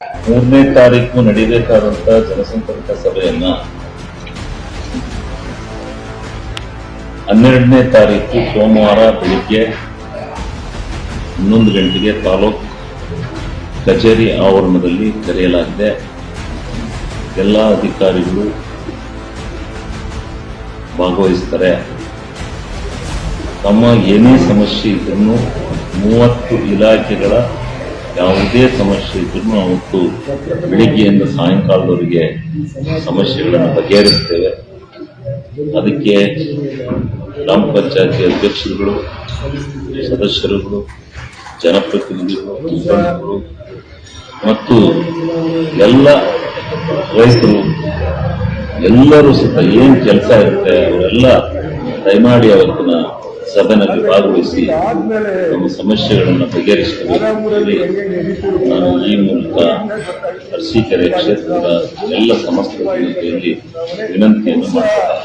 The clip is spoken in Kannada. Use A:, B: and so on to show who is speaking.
A: ಮೂರನೇ ತಾರೀಕು ನಡೀಬೇಕಾದಂತ ಜನಸಂಪರ್ಕ ಸಭೆಯನ್ನ ಹನ್ನೆರಡನೇ ತಾರೀಕು ಸೋಮವಾರ ಬೆಳಿಗ್ಗೆ ಹನ್ನೊಂದು ಗಂಟೆಗೆ ತಾಲೂಕ್ ಕಚೇರಿ ಆವರಣದಲ್ಲಿ ಕರೆಯಲಾಗಿದೆ ಎಲ್ಲ ಅಧಿಕಾರಿಗಳು ಭಾಗವಹಿಸ್ತಾರೆ. ತಮ್ಮ ಏನೇ ಸಮಸ್ಯೆ ಇದನ್ನು ಮೂವತ್ತು ಇಲಾಖೆಗಳ ಯಾವುದೇ ಸಮಸ್ಯೆ ಇದ್ರೂ ಒಟ್ಟು ಬೆಳಿಗ್ಗೆಯಿಂದ ಸಾಯಂಕಾಲದವರಿಗೆ ಸಮಸ್ಯೆಗಳನ್ನು ಬಗೆಹರಿಸ್ತೇವೆ. ಅದಕ್ಕೆ ಗ್ರಾಮ ಪಂಚಾಯತಿ ಅಧ್ಯಕ್ಷರುಗಳು, ಸದಸ್ಯರುಗಳು, ಜನಪ್ರತಿನಿಧಿಗಳು ಮತ್ತು ಎಲ್ಲ ರೈತರು, ಎಲ್ಲರೂ ಸಹ ಏನು ಕೆಲಸ ಇರುತ್ತೆ, ಅವರೆಲ್ಲ ದಯಮಾಡಿ ಅವತ್ತಿನ ಸದನದಲ್ಲಿ ಭಾಗವಹಿಸಿ ನಮ್ಮ ಸಮಸ್ಯೆಗಳನ್ನು ಬಗೆಹರಿಸಬೇಕು ಹೇಳಿ ನಾನು ಈ ಮೂಲಕ ಅರಸೀಕೆರೆ ಕ್ಷೇತ್ರದ ಎಲ್ಲ ಸಮಸ್ತ ಜನತೆಯಲ್ಲಿ ವಿನಂತಿಯನ್ನು ಮಾಡ್ತಾರೆ